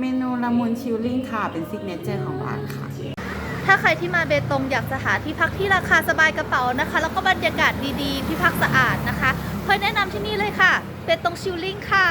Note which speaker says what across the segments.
Speaker 1: เมนูละมุนชิลลิ่งค่ะ เป็นซิกเนเจอร์ของร้านค่ะ
Speaker 2: ถ้าใครที่มาเบตงอยากจะหาที่พักที่ราคาสบายกระเป๋านะคะ แล้วก็บรรยากาศดีๆ ที่พักสะอาดนะคะเพื่อแนะนำที่นี่เลยค่ะ เบตงชิลลิ่งค่ะ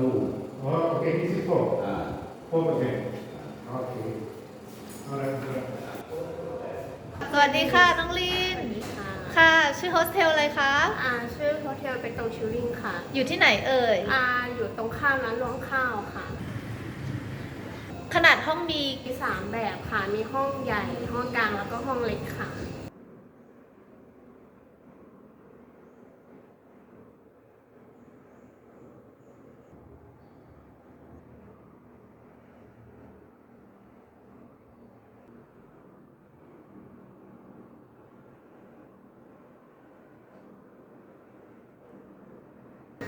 Speaker 3: Oh, okay, this is four. Four percent. Okay. All right, all right.
Speaker 2: สวัสดีค่ะน้องลิน ค่ะ ชื่อโฮสเทลอะไรคะ
Speaker 4: อ่าชื่อโฮเทลเป็นตรงชิลลิ่งค่ะ
Speaker 2: อยู่ที่ไหนเอ่ย
Speaker 4: อ่าอยู่ตรงข้ามร้านรวงข้าวค่ะ
Speaker 2: ขนาดห้องมี
Speaker 4: มีสามแบบค่ะ มีห้องใหญ่ ห้องกลางแล้วก็ห้องเล็กค่ะ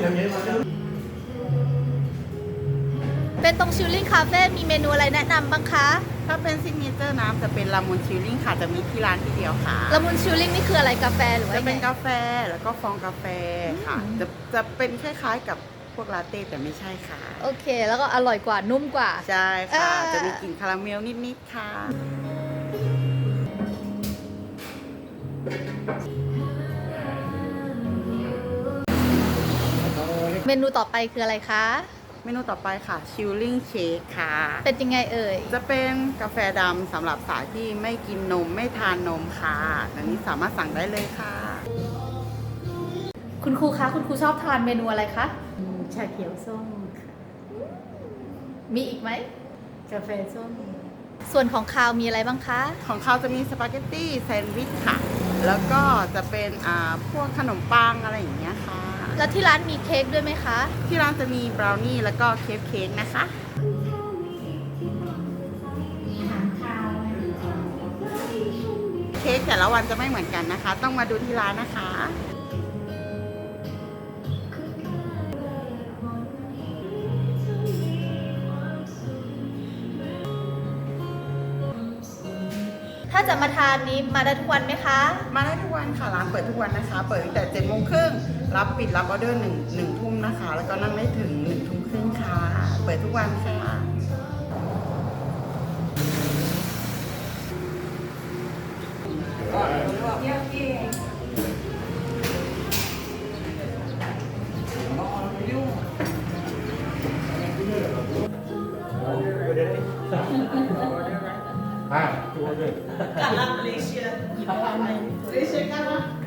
Speaker 4: ตรงชิลลิ่งคา
Speaker 2: เฟ่มีเมนูอะไรแนะนำบ้างคะ
Speaker 1: ถ้าเป็นซิกเนเจอร์น้ำจะเป็นละมุนชิลลิ่งค่ะจะมีที่ร้านที่เดียวค่ะ
Speaker 2: ละมุนชิลลิ่งนี่คืออะไรกาแฟหรือว่า
Speaker 1: จะเป็น
Speaker 2: ไง
Speaker 1: กาแฟแล้วก็ฟองกาแฟค่ะจะจะเป็นคล้ายๆกับพวกลาเต้แต่ไม่ใช่ค่ะ
Speaker 2: โอเค แล้วก็อร่อยกว่านุ่มกว่า
Speaker 1: ใช่ค่ะ
Speaker 2: อ่า
Speaker 1: จะมีกลิ่นคาราเมลนิดๆค่ะ
Speaker 2: เมนูต่อไปคืออะไรคะ
Speaker 1: เมนูต่อไปค่ะชิลลิ่งเชคค่ะ
Speaker 2: เป็นยังไงเอ่ย
Speaker 1: จะเป็นกาแฟดำสำหรับสายที่ไม่กินนมไม่ทานนมค่ะอันนี้สามารถสั่งได้เลยค่ะ
Speaker 2: คุณครูคะ คุณครูชอบทานเมนูอะไรคะ
Speaker 5: ชาเขียวส้มค่ะ
Speaker 2: มีอีกไหม
Speaker 5: กาแฟส้ม
Speaker 2: ส่วนของคาวมีอะไรบ้างคะ
Speaker 1: ของเขาจะมีสปาเกตตี้แซนด์วิชค่ะ แล้วก็จะเป็นอ่าพวกขนมปังอะไรอย่างเงี้ยค่ะ
Speaker 2: แล้วที่ร้านมีเค้กด้วยไหมคะ
Speaker 1: ที่ร้านจะมีบราวนี่แล้วก็เค้กเค้กนะคะ เค้กแต่ละวันจะไม่เหมือนกันนะคะ ต้องมาดูที่ร้านนะคะ
Speaker 2: ถ้าจะมาทานนี้มาได้ทุกวันไหมคะ
Speaker 1: มาได้ทุกวันค่ะร้านเปิดทุกวันนะคะ เปิดตั้งแต่เจ็ดโมงครึ่งรับปิดรับออเดอร์หนึ่งหนึ่งทุ่มนะคะ แล้วก็นั่งได้ถึงหนึ่งทุ่มครึ่งค่ะ เปิดทุกวันค่ะ
Speaker 3: 哎，多对。干
Speaker 1: 了，
Speaker 2: 雷学。雷学干了。